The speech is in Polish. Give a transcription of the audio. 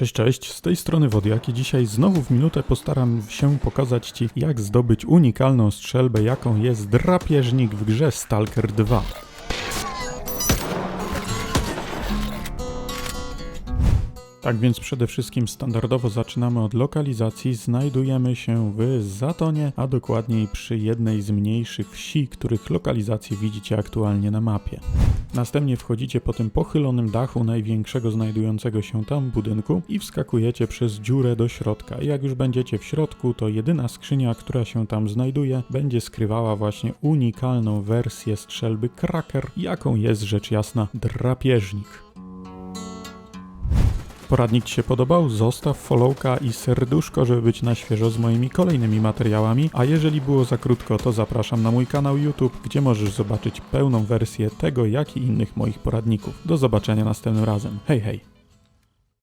Cześć, cześć, z tej strony Wodiak i dzisiaj znowu w minutę postaram się pokazać Ci, jak zdobyć unikalną strzelbę, jaką jest drapieżnik w grze Stalker 2. Tak więc przede wszystkim standardowo zaczynamy od lokalizacji. Znajdujemy się w Zatonie, a dokładniej przy jednej z mniejszych wsi, których lokalizację widzicie aktualnie na mapie. Następnie wchodzicie po tym pochylonym dachu największego znajdującego się tam budynku i wskakujecie przez dziurę do środka. Jak już będziecie w środku, to jedyna skrzynia, która się tam znajduje, będzie skrywała właśnie unikalną wersję strzelby Kraker, jaką jest rzecz jasna drapieżnik. Poradnik Ci się podobał? Zostaw followka i serduszko, żeby być na świeżo z moimi kolejnymi materiałami, a jeżeli było za krótko, to zapraszam na mój kanał YouTube, gdzie możesz zobaczyć pełną wersję tego, jak i innych moich poradników. Do zobaczenia następnym razem. Hej hej!